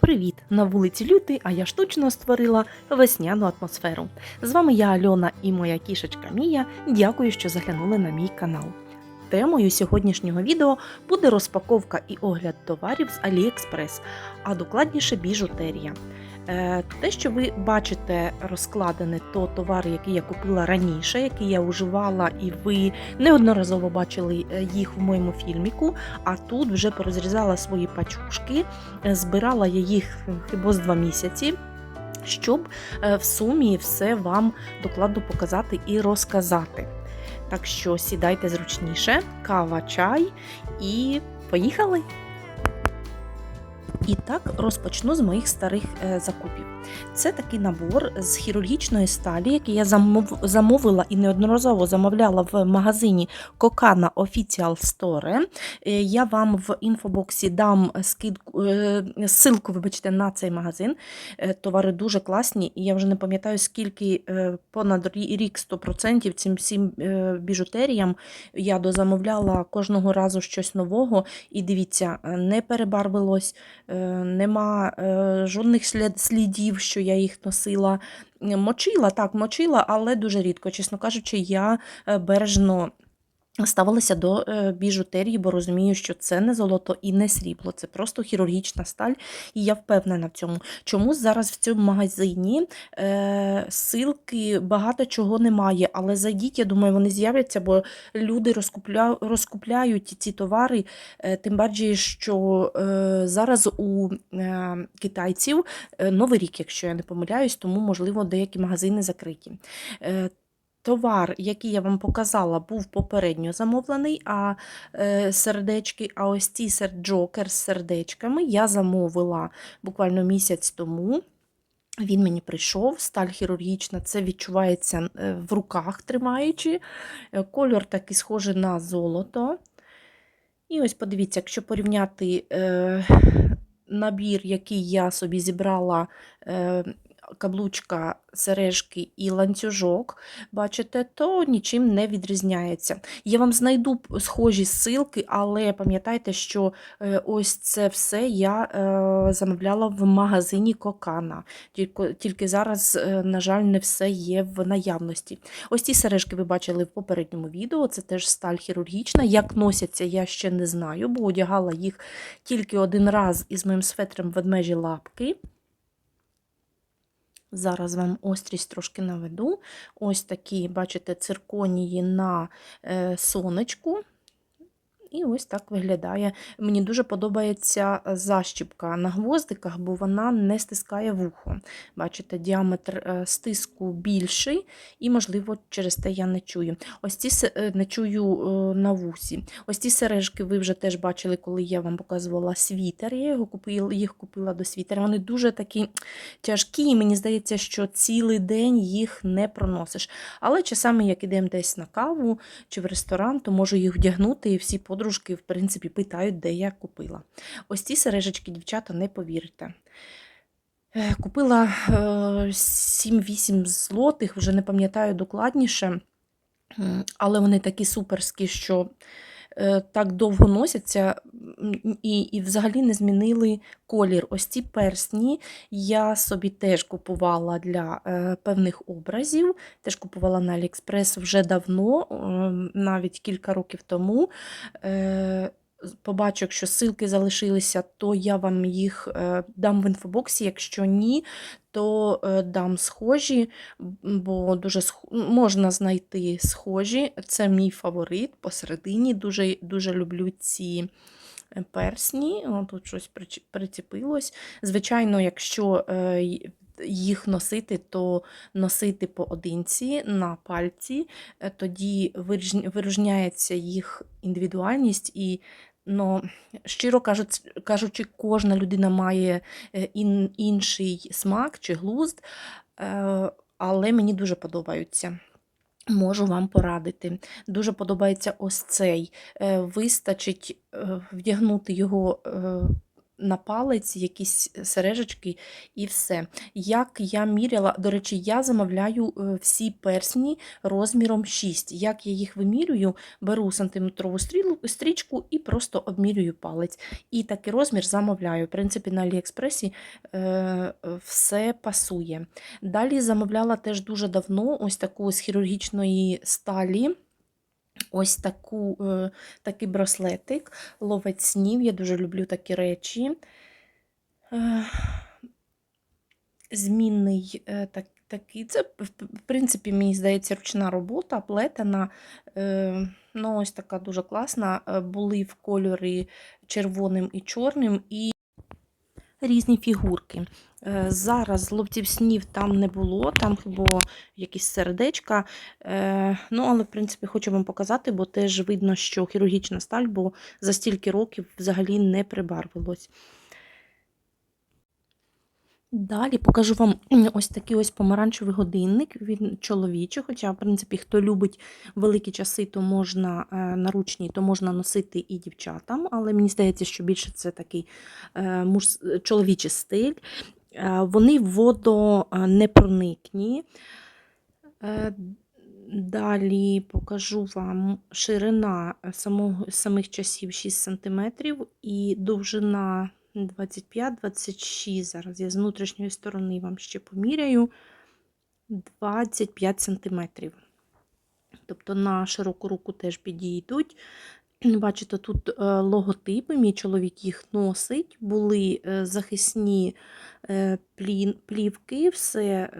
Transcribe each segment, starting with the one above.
Привіт! На вулиці Лютий, а я штучно створила весняну атмосферу. З вами я Альона і моя кішечка Мія. Дякую, що заглянули на мій канал. Темою сьогоднішнього відео буде розпаковка і огляд товарів з AliExpress, а докладніше біжутерія. Е, Те, що ви бачите розкладене, то товари, які я купила раніше, які я уживала, і ви неодноразово бачили е, їх в моєму фільміку. А тут вже порозрізала свої пачушки, е, збирала я їх хіба з два місяці. Щоб в сумі все вам докладно показати і розказати. Так що сідайте зручніше, кава, чай і поїхали! І так розпочну з моїх старих е, закупів. Це такий набор з хірургічної сталі, який я замов, замовила і неодноразово замовляла в магазині Kokana Official Store. Е, Я вам в інфобоксі дам скидку, е, ссылку, вибачте, на цей магазин. Е, Товари дуже класні, і я вже не пам'ятаю, скільки понад рік 100% цим всім біжутеріям я дозамовляла кожного разу щось нового. І дивіться, не перебарвилось, нема жодних слідів, що я їх носила. Мочила, так, мочила, але дуже рідко. Чесно кажучи, я е, бережно. Ставилася до е, біжутерії, бо розумію, що це не золото і не срібло, це просто хірургічна сталь, і я впевнена в цьому. Чому зараз в цьому магазині е, силки багато чого немає, але зайдіть, я думаю, вони з'являться, бо люди розкупля, розкупляють ці товари, е, тим паче, що е, зараз у е, китайців е, новий рік, якщо я не помиляюсь, тому, можливо, деякі магазини закриті. Е, Товар, який я вам показала, був попередньо замовлений, а е, сердечки, а ось ці сер- джокер з сердечками я замовила буквально місяць тому. Він мені прийшов, сталь хірургічна, це відчувається е, в руках тримаючи. Е, Кольор такий схожий на золото. І ось подивіться, якщо порівняти е, набір, який я собі зібрала, е, каблучка, сережки і ланцюжок, бачите, то нічим не відрізняється. Я вам знайду схожі ссылки, але пам'ятайте, що е, ось це все я е, замовляла в магазині Кокана. Тільки, зараз, е, на жаль, не все є в наявності. Ось ці сережки ви бачили в попередньому відео. Це теж сталь хірургічна. Як носяться, я ще не знаю, бо одягала їх тільки один раз із моїм светром ведмежі лапки. Зараз вам острість трошки наведу. Ось такі, бачите, цирконії на е, сонечку. І ось так виглядає. Мені дуже подобається защіпка на гвоздиках, бо вона не стискає вухо. Бачите, діаметр е, стиску більший, і, можливо, через те я не чую. Ось ці е, не чую е, на вусі. Ось ці сережки ви вже теж бачили, коли я вам показувала світер. Я його купила, їх купила до світера. Вони дуже такі тяжкі, і мені здається, що цілий день їх не проносиш. Але часами, як ідемо десь на каву чи в ресторан, то можу їх вдягнути, і всі подружки, в принципі, питають, де я купила. Ось ці сережечки, дівчата, не повірите. Е, Купила е, 7-8 злотих, вже не пам'ятаю докладніше, але вони такі суперські, що е, так довго носяться і, і взагалі не змінили колір. Ось ці персні я собі теж купувала для е, певних образів. Теж купувала на Аліекспрес вже давно, е, навіть кілька років тому. Побачу, якщо ссылки залишилися, то я вам їх е, дам в інфобоксі. Якщо ні, то е, дам схожі, бо дуже сх- можна знайти схожі. Це мій фаворит посередині. Дуже, дуже люблю ці е, персні. Тут щось прицепилось. Звичайно, якщо їх носити, то носити поодинці на пальці, тоді вирізняється їх індивідуальність і. Ну, щиро кажучи, кожна людина має е, інший смак чи глузд, е, але мені дуже подобаються. Можу вам порадити. Дуже подобається ось цей. Е, Вистачить вдягнути його на палець якісь сережечки і все. Як я міряла, до речі, я замовляю е, всі персні розміром 6. Як я їх вимірюю, беру сантиметрову стрічку і просто обмірюю палець. І такий розмір замовляю. В принципі, на Аліекспресі е, все пасує. Далі замовляла теж дуже давно ось таку з хірургічної сталі. Ось таку, е, такий браслетик, ловець снів. Я дуже люблю такі речі. Е, Змінний е, так, такий. Це, в принципі, мені здається, ручна робота, плетена. Ну, ось така дуже класна. Були в кольорі червоним і чорним, і різні фігурки. Е, Зараз ловців снів там не було, там було якісь сердечка. Е, Ну, але, в принципі, хочу вам показати, бо теж видно, що хірургічна сталь, бо за стільки років взагалі не прибарвилось. Далі покажу вам ось такий ось помаранчевий годинник. Він чоловічий, хоча, в принципі, хто любить великі часи, то можна е, наручні, то можна носити і дівчатам, але мені здається, що більше це такий е, муж, чоловічий стиль. Е, Вони водонепроникні. Далі покажу вам ширина самих часів 6 см і довжина 25-26. Зараз я з внутрішньої сторони вам ще поміряю 25 см. Тобто на широку руку теж підійдуть. Бачите, тут е, логотипи, мій чоловік їх носить, були е, захисні е, плівки, все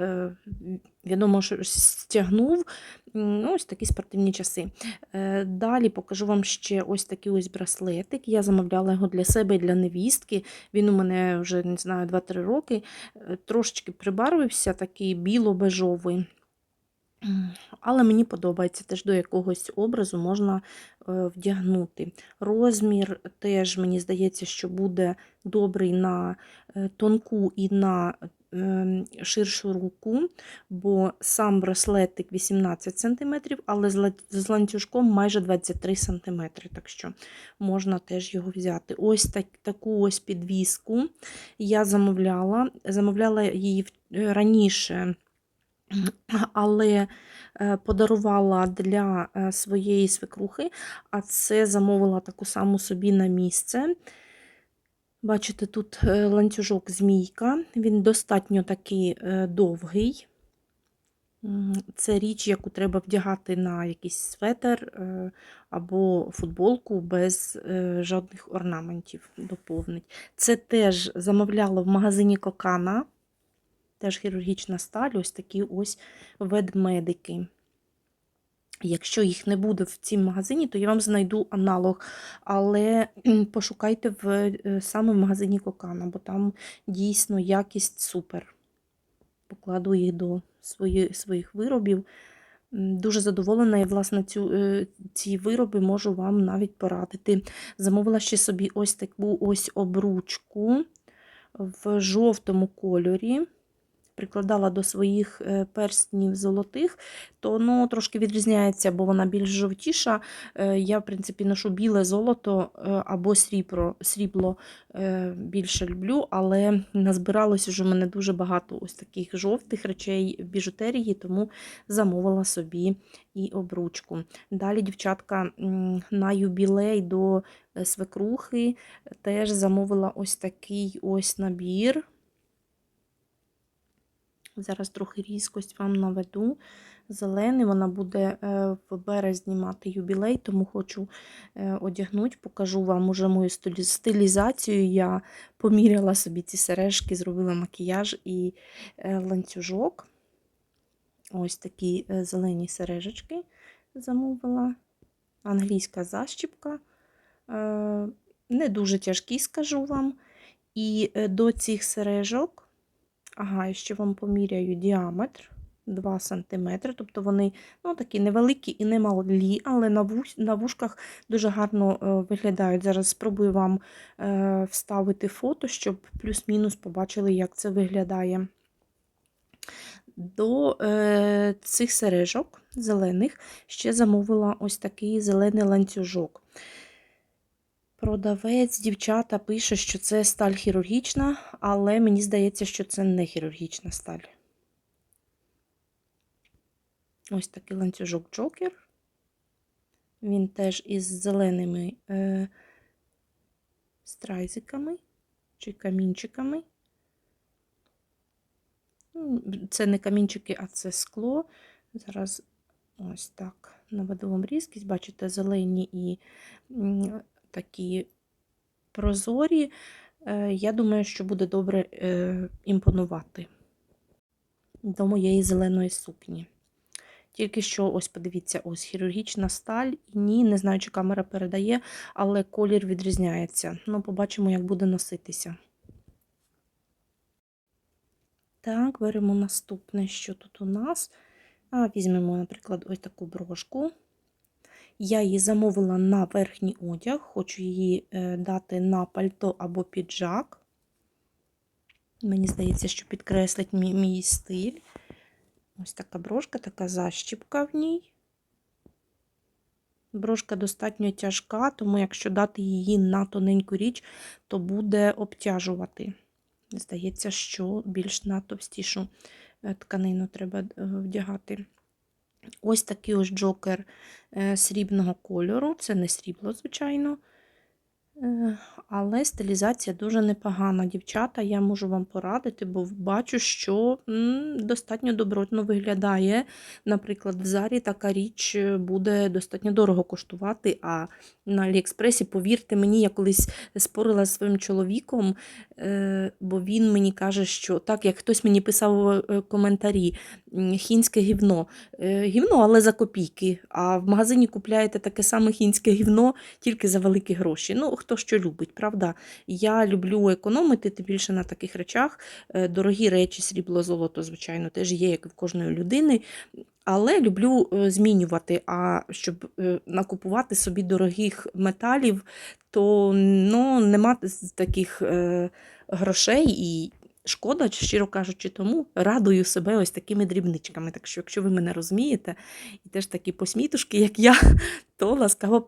відомо, що стягнув. Ну, Ось такі спортивні часи. Е, Далі покажу вам ще ось такий ось браслетик. Я замовляла його для себе і для невістки. Він у мене вже не знаю 2-3 роки. Е, Трошечки прибарвився, такий біло-бежовий. Але мені подобається теж до якогось образу можна е, вдягнути. Розмір теж, мені здається, що буде добрий на тонку і на ширшу руку, бо сам браслетик 18 см, але з ла- ланцюжком майже 23 см, так що можна теж його взяти. Ось так, таку ось підвіску я замовляла. Замовляла її е, раніше але е, подарувала для е, своєї свекрухи, а це замовила таку саму собі на місце. Бачите, тут е, ланцюжок змійка, він достатньо такий е, довгий. Це річ, яку треба вдягати на якийсь светер е, або футболку без жодних орнаментів доповнить. Це теж замовляла в магазині Кокана теж хірургічна сталь, ось такі ось ведмедики. Якщо їх не буде в цім магазині, то я вам знайду аналог. Але пошукайте в е, саме в магазині Кокана, бо там дійсно якість супер. Покладу їх до свої, своїх виробів. Дуже задоволена і, власне, цю, е, ці вироби можу вам навіть порадити. Замовила ще собі ось таку ось обручку в жовтому кольорі прикладала до своїх е, перстнів золотих, то воно трошки відрізняється, бо вона більш жовтіша. Е, Я, в принципі, ношу біле золото е, або срібло, срібло більше люблю, але назбиралось уже в мене дуже багато ось таких жовтих речей в біжутерії, тому замовила собі і обручку. Далі, дівчатка, на юбілей до свекрухи теж замовила ось такий ось набір. Зараз трохи різкость вам наведу. Зелений, вона буде е, в березні мати юбілей, тому хочу е, одягнути, покажу вам уже мою стилізацію. Я поміряла собі ці сережки, зробила макіяж і е, ланцюжок. Ось такі зелені сережечки замовила. Англійська защіпка. Не дуже тяжкі, скажу вам. І до цих сережок. Ага, і ще вам поміряю діаметр 2 см. Тобто вони ну, такі невеликі і немалі, але на, вуш, на вушках дуже гарно е, виглядають. Зараз спробую вам е, вставити фото, щоб плюс-мінус побачили, як це виглядає. До е, цих сережок зелених ще замовила ось такий зелений ланцюжок. Продавець, дівчата пише, що це сталь хірургічна, але мені здається, що це не хірургічна сталь. Ось такий ланцюжок Джокер. Він теж із зеленими е, страйзиками чи камінчиками. Ну, Це не камінчики, а це скло. Зараз ось так наведу вам різкість. Бачите, зелені і такі прозорі. Е, Я думаю, що буде добре е, імпонувати до моєї зеленої сукні. Тільки що, ось подивіться, ось хірургічна сталь. Ні, не знаю, чи камера передає, але колір відрізняється. Ну, побачимо, як буде носитися. Так, беремо наступне, що тут у нас. А, Візьмемо, наприклад, ось таку брошку. Я її замовила на верхній одяг, хочу її е, дати на пальто або піджак. Мені здається, що підкреслить мій, мій стиль. Ось така брошка, така защіпка в ній. Брошка достатньо тяжка, тому якщо дати її на тоненьку річ, то буде обтяжувати. Здається, що більш на товстішу е, тканину треба е, вдягати. Ось такий ось джокер е, срібного кольору. Це не срібло, звичайно. Е, Але стилізація дуже непогана. Дівчата, я можу вам порадити, бо бачу, що достатньо добротно виглядає. Наприклад, в зарі така річ е, буде достатньо дорого коштувати. А на Аліекспресі, повірте мені, я колись спорила зі своїм чоловіком, е, бо він мені каже, що так, як хтось мені писав коментарі, хінське гівно. Гівно, але за копійки. А в магазині купляєте таке саме хінське гівно тільки за великі гроші. Ну, хто що любить, правда? Я люблю економити, тим більше на таких речах. Е, Дорогі речі, срібло, золото, звичайно, теж є, як і в кожної людини. Але люблю е, змінювати. А щоб е, накупувати собі дорогих металів, то ну, нема таких грошей і. Шкода, щиро кажучи, тому радую себе ось такими дрібничками. Так що, якщо ви мене розумієте, і теж такі посмітушки, як я, то ласкаво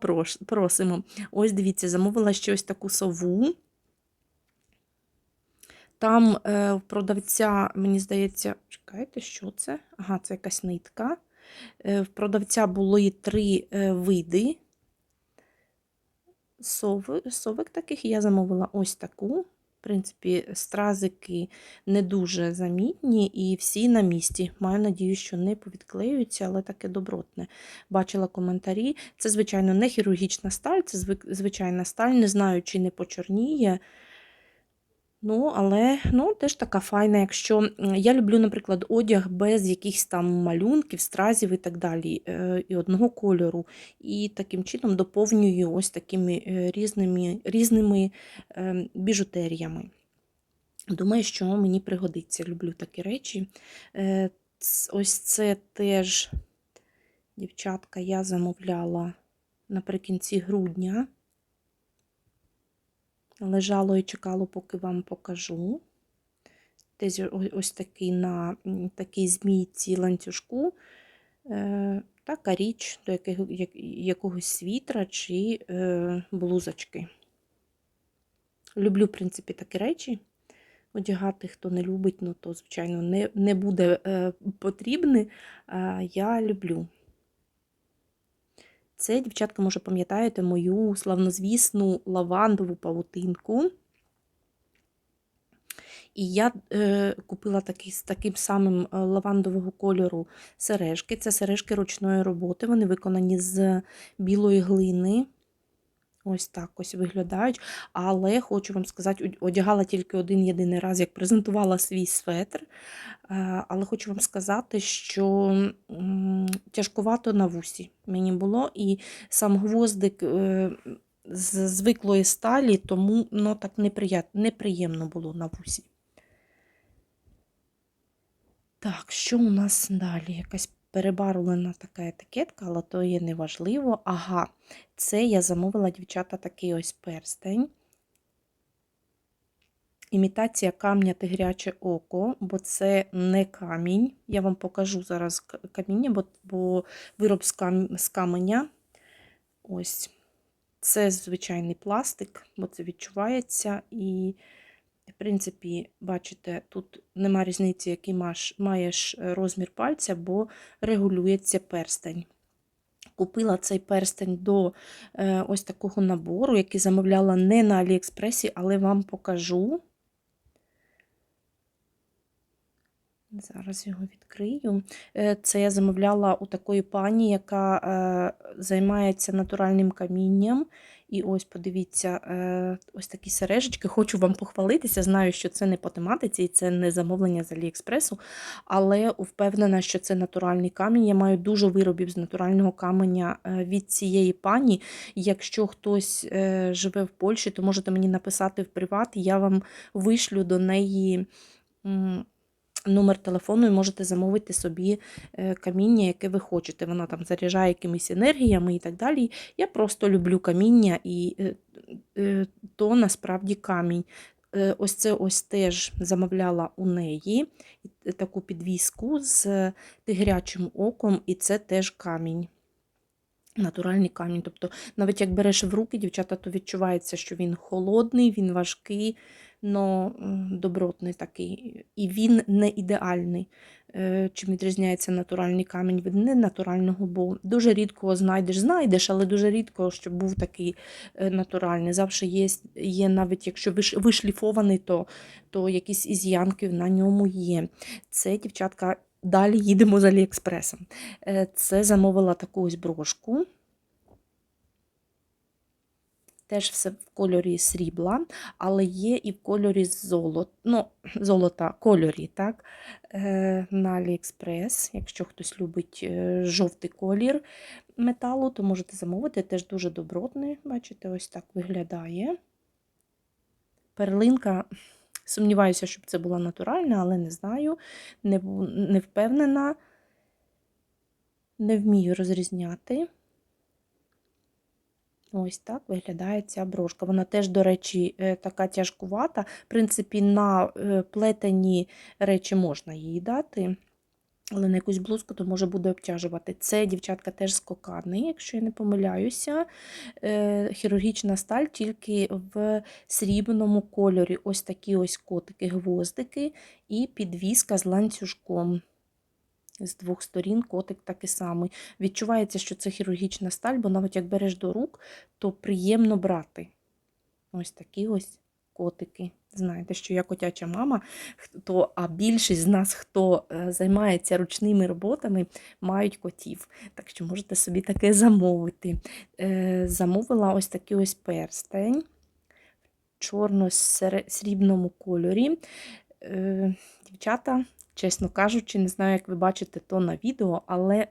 просимо. Ось дивіться, замовила ще ось таку сову. Там е, продавця, мені здається, чекайте, що це? Ага, це якась нитка. Е, в продавця були три е, види сови, совик таких. Я замовила ось таку. Принципі, стразики не дуже замітні і всі на місці. Маю надію, що не повідклеюються, але таке добротне. Бачила коментарі. Це, звичайно, не хірургічна сталь, це звичайна сталь. Не знаю, чи не почорніє. Ну, але ну, теж така файна. Якщо я люблю, наприклад, одяг без якихось там малюнків, стразів і так далі, е, і одного кольору. І таким чином доповнюю ось такими е, різними, різними е, біжутеріями. Думаю, що мені пригодиться. Люблю такі речі. Е, Ось це теж, дівчатка, я замовляла наприкінці грудня. Лежало і чекало, поки вам покажу. Десь ось такий на такій змійці ланцюжку. Е, така річ до якого, як, якогось світра чи е, блузочки. Люблю, в принципі, такі речі. Одягати, хто не любить, ну то, звичайно, не, не буде е, потрібне. А я люблю. Це, дівчатка, може, пам'ятаєте мою славнозвісну лавандову павутинку. І я е, купила такий, з таким самим е, лавандового кольору сережки. Це сережки ручної роботи. Вони виконані з білої глини. Ось так ось виглядають. Але хочу вам сказати, одягала тільки один єдиний раз, як презентувала свій светр. Е, Але хочу вам сказати, що тяжкувато на вусі мені було, і сам гвоздик е, з звиклої сталі, тому ну, так неприємно було на вусі. Так, що у нас далі? Якась перебарвлена така етикетка, але то є неважливо. Ага, це я замовила, дівчата, такий ось перстень. Імітація камня тигряче око, бо це не камінь. Я вам покажу зараз каміння, бо, бо вироб з, кам... з каменя. Ось Це звичайний пластик, бо це відчувається. І, в принципі, бачите, тут нема різниці, який маєш е, розмір пальця, бо регулюється перстень. Купила цей перстень до е, ось такого набору, який замовляла не на Аліекспресі, але вам покажу. Зараз його відкрию. Е, Це я замовляла у такої пані, яка займається натуральним камінням. І ось, подивіться, е, ось такі сережечки. Хочу вам похвалитися. Знаю, що це не по тематиці і це не замовлення з Аліекспресу, але впевнена, що це натуральний камінь. Я маю дуже виробів з натурального каменя е, від цієї пані. Якщо хтось е, живе в Польщі, то можете мені написати в приват, я вам вишлю до неї. Номер телефону і можете замовити собі е, каміння, яке ви хочете. Воно там заряджає якимись енергіями і так далі. Я просто люблю каміння, і е, е, то насправді камінь. Ось це ось теж замовляла у неї таку підвіску з тигрячим оком, і це теж камінь. Натуральний камінь. Тобто, навіть як береш в руки, дівчата, то відчувається, що він холодний, він важкий, но добротний такий. І він не ідеальний. Е, Чим відрізняється натуральний камінь від ненатурального, бо дуже рідко знайдеш, знайдеш, але дуже рідко, щоб був такий е, натуральний. Завжди є, є навіть якщо вишліфований, то, то якісь із'янки на ньому є. Це, дівчатка, далі їдемо з Аліекспресом. Е, Це замовила таку ось брошку. Теж все в кольорі срібла, але є і в кольорі золота, ну, золота кольорі, так? Е, на Аліекспрес. Якщо хтось любить е, жовтий колір металу, то можете замовити. Теж дуже добротний. Бачите, ось так виглядає. Перлинка. Сумніваюся, щоб це була натуральна, але не знаю, не, не впевнена, не вмію розрізняти. Ось так виглядає ця брошка. Вона теж, до речі, е, така тяжкувата. В принципі, на е, плетені речі можна її дати, але на якусь блузку то може буде обтяжувати. Це, дівчатка, теж з кокани, якщо я не помиляюся. Е, Хірургічна сталь тільки в срібному кольорі. Ось такі ось котики, гвоздики і підвіска з ланцюжком. З двох сторін котик такий самий. Відчувається, що це хірургічна сталь, бо навіть як береш до рук, то приємно брати. Ось такі ось котики. Знаєте, що я котяча мама, хто, а більшість з нас, хто е, займається ручними роботами, мають котів. Так що можете собі таке замовити. Е, Замовила ось такий ось перстень в чорно-срібному кольорі. Е, Дівчата, чесно кажучи, не знаю, як ви бачите то на відео, але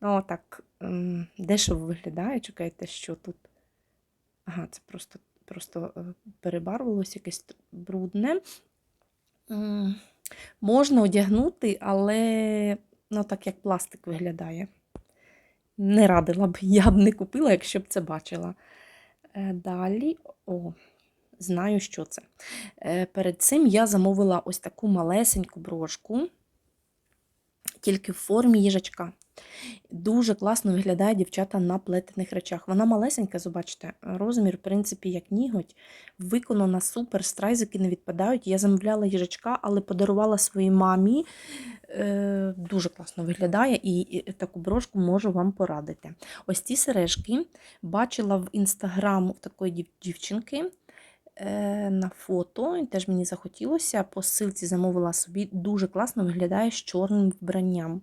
ну, так дешево виглядає. Чекайте, що тут. Ага, це просто, просто е, перебарвилось якесь брудне. Можна одягнути, але ну, так як пластик виглядає. Не радила б, я б не купила, якщо б це бачила. Е, Далі, о, знаю, що це. Е, Перед цим я замовила ось таку малесеньку брошку, тільки в формі їжачка. Дуже класно виглядає дівчата на плетених речах. Вона малесенька, побачите, розмір, в принципі, як ніготь. Виконана супер, страйзики не відпадають. Я замовляла їжачка, але подарувала своїй мамі. Е, Дуже класно виглядає, і таку брошку можу вам порадити. Ось ці сережки бачила в інстаграм такої дівчинки на фото, і теж мені захотілося. По ссилці замовила собі. Дуже класно виглядає з чорним вбранням.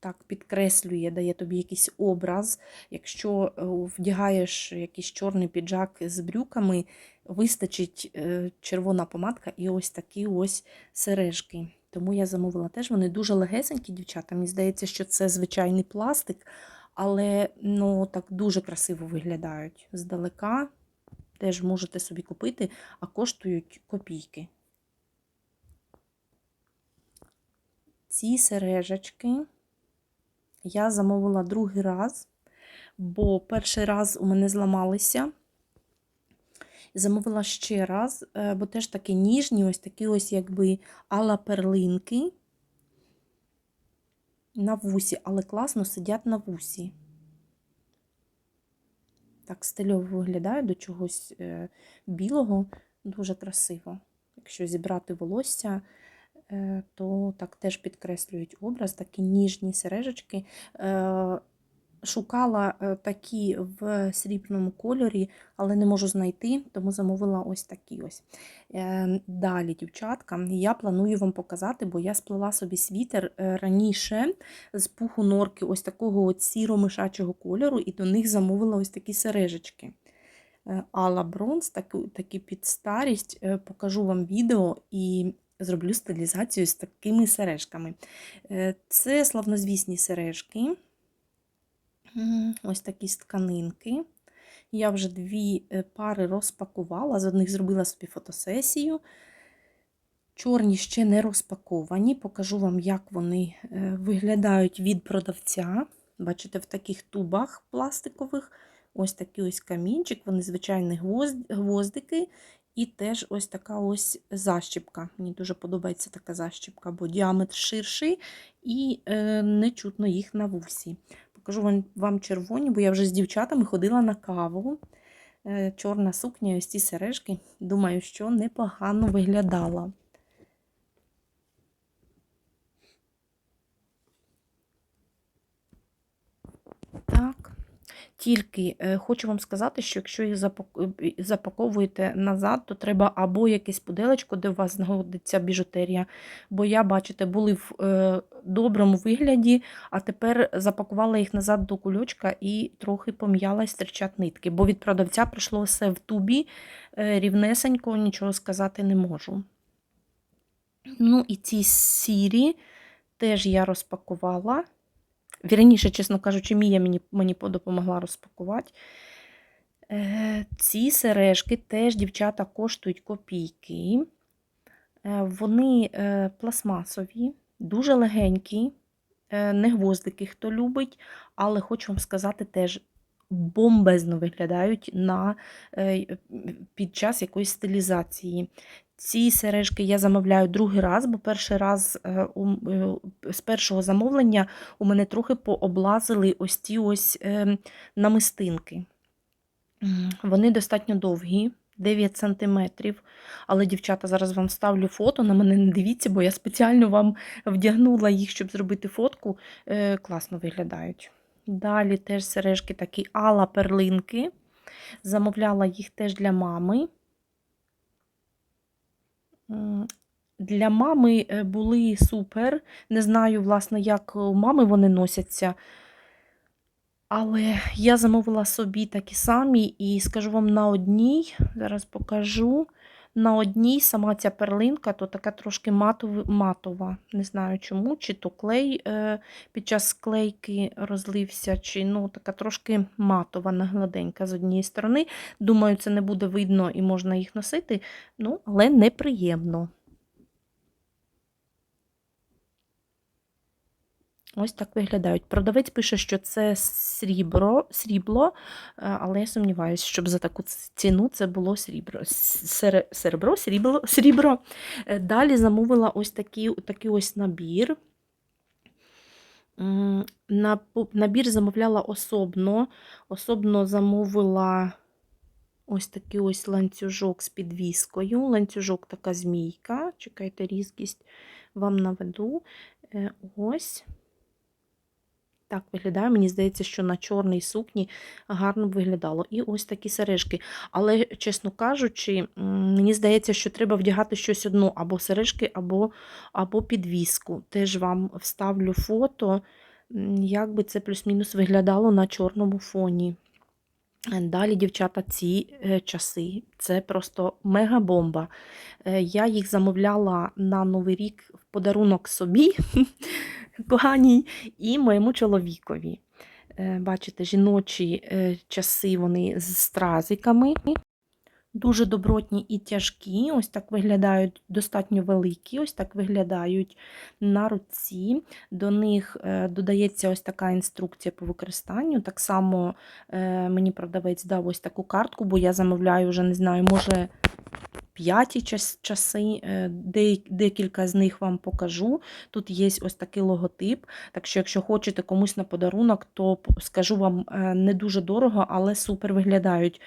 Так, підкреслює, дає тобі якийсь образ. Якщо е, вдягаєш якийсь чорний піджак з брюками, вистачить е, червона помадка і ось такі ось сережки. Тому я замовила теж. Вони дуже легесенькі, дівчата. Мені здається, що це звичайний пластик, але ну, так дуже красиво виглядають. Здалека теж можете собі купити, а коштують копійки. Ці сережечки я замовила другий раз, бо перший раз у мене зламалися. Замовила ще раз, е, бо теж такі ніжні, ось такі ось якби ала перлинки на вусі, але класно сидять на вусі. Так стильово виглядає до чогось е, білого, дуже красиво. Якщо зібрати волосся, е, то так теж підкреслюють образ, такі ніжні сережечки. Шукала е, такі в срібному кольорі, але не можу знайти, тому замовила ось такі ось. Е, Далі, дівчатка, я планую вам показати, бо я сплела собі світер е, раніше з пуху норки ось такого от сіро-мишачого кольору, і до них замовила ось такі сережечки. Алла Бронз, такі, під старість, покажу вам відео і зроблю стилізацію з такими сережками. Це славнозвісні сережки. Ось такі тканинки. Я вже дві е, пари розпакувала, з одних зробила собі фотосесію. Чорні ще не розпаковані. Покажу вам, як вони е, виглядають від продавця. Бачите, в таких тубах пластикових. Ось такий ось камінчик, вони звичайні гвоздики. І теж ось така ось защіпка. Мені дуже подобається така защіпка, бо діаметр ширший і е, не чутно їх на вусі. Покажу вам, червоні, бо я вже з дівчатами ходила на каву. Е, Чорна сукня, ось ці сережки. Думаю, що непогано виглядала. Так. Тільки е, хочу вам сказати, що якщо їх е, запаковуєте назад, то треба або якесь пуделечко, де у вас знаходиться біжутерія. Бо я, бачите, були в е, доброму вигляді, а тепер запакувала їх назад до кульочка і трохи пом'ялась, стирчать нитки. Бо від продавця прийшло все в тубі, рівнесенько, нічого сказати не можу. Ну і ці сірі теж я розпакувала. Вірніше, чесно кажучи, Мія мені, мені допомогла розпакувати. Е, ці сережки теж, дівчата, коштують копійки. Е, вони е, пластмасові, дуже легенькі, не гвоздики, хто любить, але хочу вам сказати, теж бомбезно виглядають на, е, під час якоїсь стилізації. Ці сережки я замовляю другий раз, бо перший раз е, е, з першого замовлення у мене трохи пооблазили ось ті ось е, намистинки. Вони достатньо довгі, 9 сантиметрів. Але, дівчата, зараз вам ставлю фото, на мене не дивіться, бо я спеціально вам вдягнула їх, щоб зробити фотку. Класно виглядають. Далі теж сережки такі ала перлинки. Замовляла їх теж для мами. Для мами е, були супер. Не знаю, власне, як у мами вони носяться. Але я замовила собі такі самі, і скажу вам на одній, зараз покажу. На одній сама ця перлинка, то така трошки матов, матова. Не знаю чому, чи то клей е, під час склейки розлився, чи ну, така трошки матова, гладенька з однієї сторони. Думаю, це не буде видно і можна їх носити, ну, але неприємно. Ось так виглядають. Продавець пише, що це срібро, срібло, е, але я сумніваюся, щоб за таку ціну це було срібро. Серебро, срібло, срібро. Е, Далі замовила ось такий, такий ось набір. Набір замовляла особно. Особно замовила ось такий ось ланцюжок з підвіскою. Ланцюжок така змійка. Чекайте, різкість вам наведу. Е, Ось. Так виглядає. Мені здається, що на чорній сукні гарно б виглядало. І ось такі сережки. Але, чесно кажучи, мені здається, що треба вдягати щось одно, або сережки, або, або підвіску. Теж вам вставлю фото, як би це плюс-мінус виглядало на чорному фоні. Далі, дівчата, ці е, часи це просто мега-бомба. Е, Я їх замовляла на Новий рік в подарунок собі, коханій, і моєму чоловікові. Е, Бачите, жіночі е, часи вони з стразиками. Дуже добротні і тяжкі, ось так виглядають достатньо великі, ось так виглядають на руці. До них е, додається ось така інструкція по використанню. Так само мені продавець дав ось таку картку, бо я замовляю вже не знаю, може п'яті часи, е, декілька з них вам покажу. Тут є ось такий логотип. Так що, якщо хочете комусь на подарунок, то скажу вам е, не дуже дорого, але супер виглядають.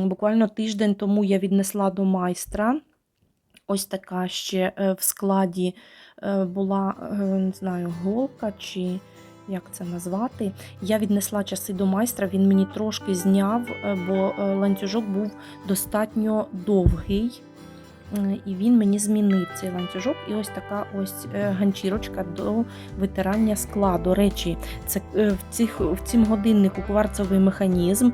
Буквально тиждень тому я віднесла до майстра. Ось така ще е, в складі була, не знаю, голка чи як це назвати. Я віднесла часи до майстра, він мені трошки зняв, е, бо е, ланцюжок був достатньо довгий. Е, І він мені змінив цей ланцюжок. І ось така ось ганчірочка до витирання скла. До речі, це в, цих, в цім годиннику кварцевий механізм,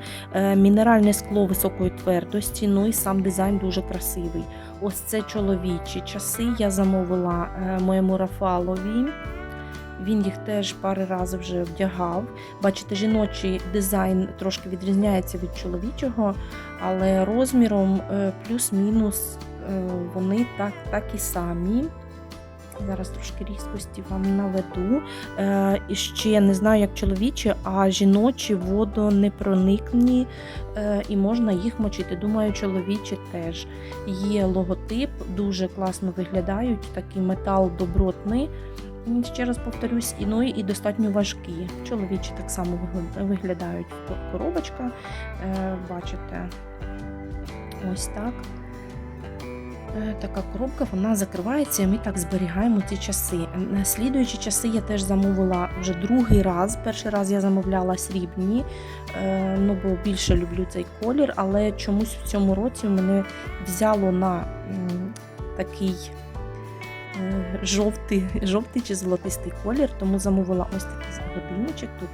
мінеральне скло високої твердості, ну і сам дизайн дуже красивий. Ось це чоловічі часи. Я замовила моєму Рафалові. Він їх теж пари разів вже вдягав. Бачите, жіночий дизайн трошки відрізняється від чоловічого, але розміром е, плюс-мінус е, вони так, так і самі. Зараз трошки різкості вам наведу. Е, і ще не знаю, як чоловічі, а жіночі водонепроникні, е, і можна їх мочити. Думаю, чоловічі теж. Є логотип, дуже класно виглядають, такий метал добротний. Ще раз повторюсь, і ну і достатньо важкі. Чоловічі так само виглядають коробочка. Е, бачите, ось так. Е, Така коробка вона закривається, і ми так зберігаємо ці часи. Слідуючі часи я теж замовила вже другий раз. Перший раз я замовляла срібні, е, ну бо більше люблю цей колір, але чомусь в цьому році мене взяло на такий жовтий, жовтий чи золотистий колір, тому замовила ось такий годинничок. Тут,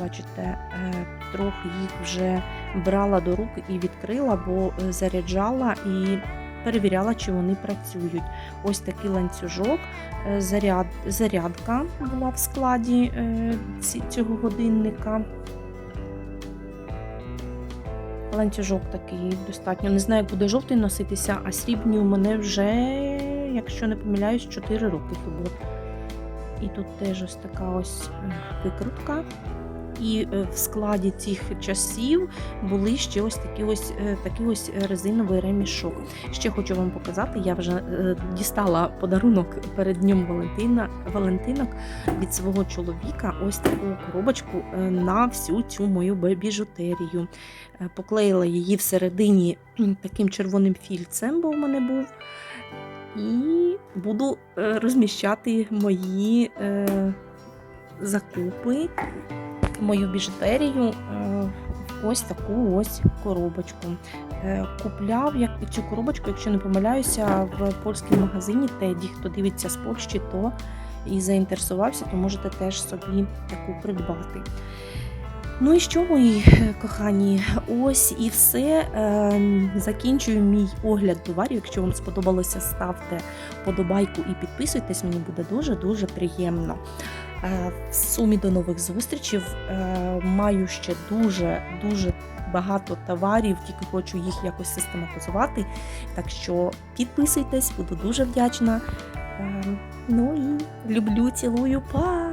бачите, е, трохи їх вже брала до рук і відкрила, бо е, заряджала і перевіряла, чи вони працюють. Ось такий ланцюжок, е, заряд, зарядка була в складі е, цього годинника. Ланцюжок такий достатньо. Не знаю, як буде жовтий носитися, а срібні у мене вже, якщо не помиляюсь, 4 роки тому. І тут теж ось така ось викрутка. І е, в складі цих часів були ще ось такі ось, е, такий ось резиновий ремішок. Ще хочу вам показати, я вже е, дістала подарунок перед Днем Валентина, Валентинок від свого чоловіка. Ось таку коробочку на всю цю мою біжутерію. Поклеїла її всередині таким червоним фільцем, бо в мене був. І буду е, розміщати мої е, закупи, мою біжутерію е, в ось таку ось коробочку. Купляв як цю коробочку, якщо не помиляюся, в польському магазині Теді. Хто дивиться з Польщі, то і заінтересувався, то можете теж собі таку придбати. Ну і що, мої е, кохані, ось і все. Ем, Закінчую мій огляд товарів. Якщо вам сподобалося, ставте подобайку і підписуйтесь, мені буде дуже-дуже приємно. Е, В сумі до нових зустрічей. Маю ще дуже-дуже багато товарів, тільки хочу їх якось систематизувати. Так що підписуйтесь, буду дуже вдячна. Ем, Ну і люблю, цілую, па!